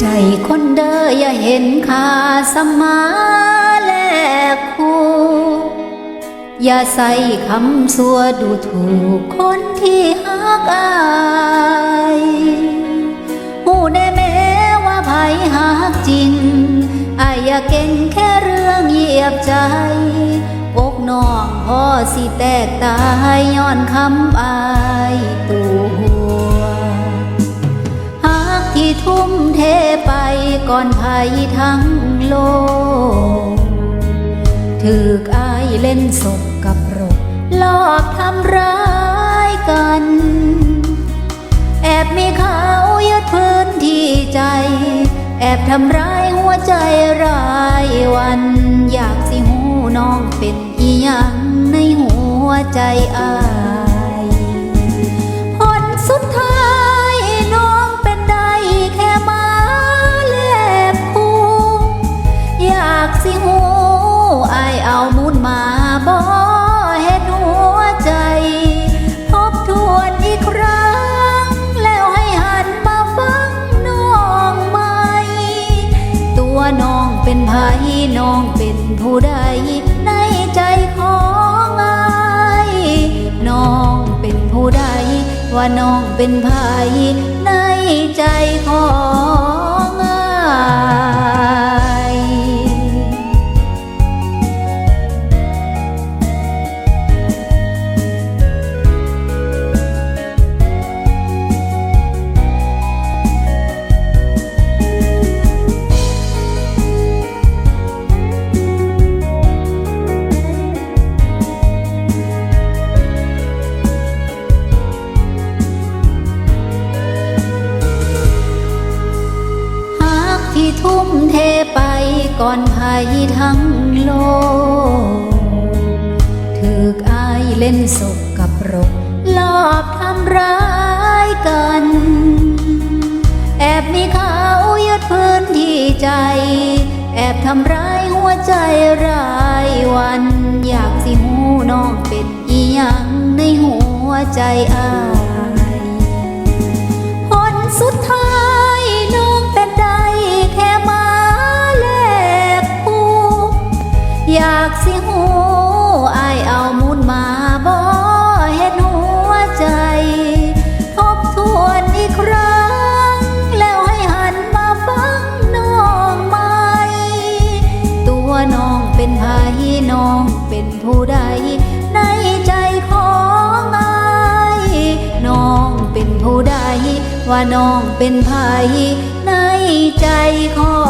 ใจคนเด้ออย่าเห็นค่าสมาแลกคู่อย่าใส่คำสัวดูถูกคนที่หักอายหูแน่แม้ว่าไผหักจริงอายอย่าเก่งแค่เรื่องเหยียบใจอกน้องพ่อสิแตกตายย้อนคำอายตัว ที่ทุ่มเทไปก่อนภัยทั้งโลกถือกอายเล่นศพกับรกลอบทำร้ายกัน แอบมีเขายึดพื้นที่ใจ แอบทำร้ายหัวใจรายวัน อยากสิหูน้องเป็นอีหยังในหัวใจอาย อายเอามูลมาบ่เห็นหัวใจทบทวนอีกครั้ง แล้วให้หันมาฟังน้องใหม่ ตัวน้องเป็นไผน้องเป็นผู้ใด ในใจของอายน้องเป็นผู้ใด ว่าน้องเป็นไผในใจของอาย ก่อนภัยทั้งโลกถือกอายเล่นศพกับรกลอบทำร้ายกัน แอบมีเขายึดพื้นที่ใจ แอบทำร้ายหัวใจรายวัน อยากสิหูน้องเป็นอีหยังในหัวใจอายากสิหูอายเอามูลมาบ่เห็นหัวใจ ทบทวนอีกครั้ง แล้วให้หันมาฟังน้องใหม่ ตัวน้องเป็นไผน้องเป็นผู้ใด ในใจของอายน้องเป็นผู้ใด ว่าน้องเป็นไผในใจของ